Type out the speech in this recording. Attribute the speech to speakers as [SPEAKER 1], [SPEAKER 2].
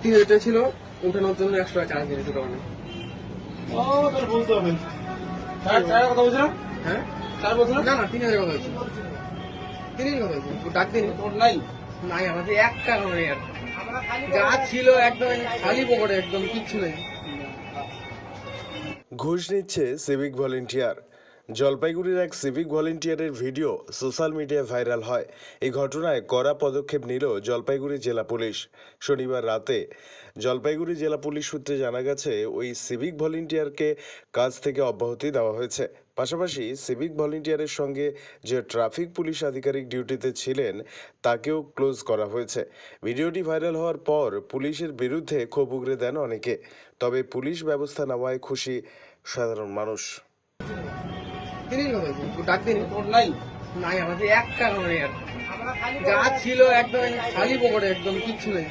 [SPEAKER 1] তিন হাজার টাকা ছিল? উঠানোর জন্য একশো টাকা চার্জ দিয়েছে দোকানে
[SPEAKER 2] ও বলতে হবে। চার চার কথা বলছিলাম?
[SPEAKER 1] হ্যাঁ?
[SPEAKER 2] চার বলছিলাম?
[SPEAKER 1] না না তিন হাজার কথা হয়েছে তিন হাজার কথা হয়েছে ও ডাক দিন।
[SPEAKER 2] তোর নাই?
[SPEAKER 1] নাই আমাদের এক টাকা নেই আর। যা ছিল একদম খালি পকেটে একদম কিচ্ছু নেই।
[SPEAKER 3] ঘুষ নিচ্ছে সিভিক ভলেন্টিয়ার জলপাইগুড়ির এক সিভিক ভলেন্টিয়ারের ভিডিও সোশ্যাল মিডিয়ায় ভাইরাল হয়। এই ঘটনায় কড়া পদক্ষেপ নিল জলপাইগুড়ি জেলা পুলিশ। শনিবার রাতে জলপাইগুড়ি জেলা পুলিশ সূত্রে জানা গেছে, ওই সিভিক ভলেন্টিয়ারকে কাজ থেকে অব্যাহতি দেওয়া হয়েছে। পাশাপাশি সিভিক ভলেন্টিয়ারের সঙ্গে যে ট্রাফিক পুলিশ আধিকারিক ডিউটিতে ছিলেন, তাকেও ক্লোজ করা হয়েছে। ভিডিওটি ভাইরাল হওয়ার পর পুলিশের বিরুদ্ধে ক্ষোভ উগরে দেন অনেকে। তবে পুলিশ ব্যবস্থা নেওয়ায় খুশি সাধারণ মানুষ।
[SPEAKER 1] তিন হাজার কথা হয়েছে ও ডাক দিন
[SPEAKER 2] নাই?
[SPEAKER 1] নাই আমাদের এক টাকা নেই আর যা ছিল একদম খালি পকেটে একদম কিচ্ছু নেই।